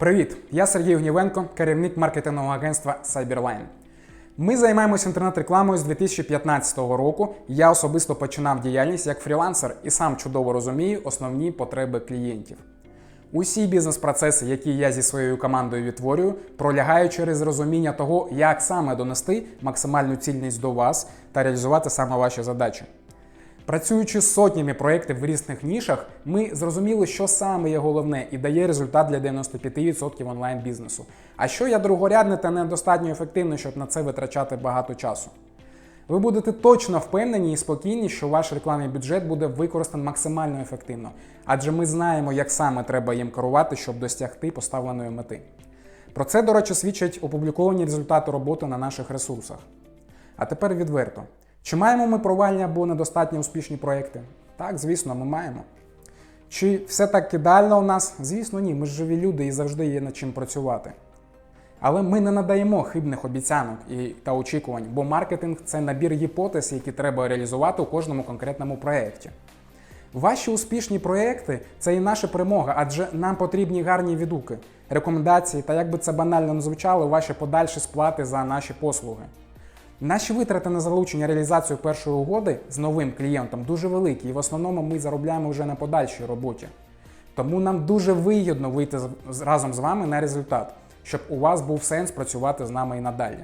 Привіт! Я Сергій Гнівенко, керівник маркетингового агентства Cyberline. Ми займаємося інтернет-рекламою з 2015 року. Я особисто починав діяльність як фрілансер і сам чудово розумію основні потреби клієнтів. Усі бізнес-процеси, які я зі своєю командою відтворюю, пролягають через розуміння того, як саме донести максимальну цільність до вас та реалізувати саме ваші задачі. Працюючи з сотнями проєктів в різних нішах, ми зрозуміли, що саме є головне і дає результат для 95% онлайн-бізнесу. А що є другорядне та недостатньо ефективне, щоб на це витрачати багато часу. Ви будете точно впевнені і спокійні, що ваш рекламний бюджет буде використаний максимально ефективно, адже ми знаємо, як саме треба їм керувати, щоб досягти поставленої мети. Про це, до речі, свідчать опубліковані результати роботи на наших ресурсах. А тепер відверто. Чи маємо ми провальні або недостатньо успішні проекти? Так, звісно, ми маємо. Чи все так ідеально у нас? Звісно, ні. Ми ж живі люди і завжди є над чим працювати. Але ми не надаємо хибних обіцянок і, та очікувань, бо маркетинг це набір гіпотез, які треба реалізувати у кожному конкретному проєкті. Ваші успішні проєкти це і наша перемога, адже нам потрібні гарні відгуки, рекомендації та, як би це банально не звучало, ваші подальші сплати за наші послуги. Наші витрати на залучення реалізацію першої угоди з новим клієнтом дуже великі, і в основному ми заробляємо вже на подальшій роботі. Тому нам дуже вигідно вийти разом з вами на результат, щоб у вас був сенс працювати з нами і надалі.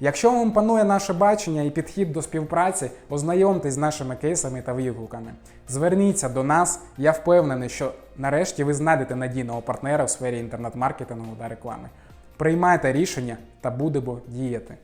Якщо вам панує наше бачення і підхід до співпраці, ознайомтесь з нашими кейсами та відгуками. Зверніться до нас, я впевнений, що нарешті ви знайдете надійного партнера в сфері інтернет-маркетингу та реклами. Приймайте рішення та будемо діяти.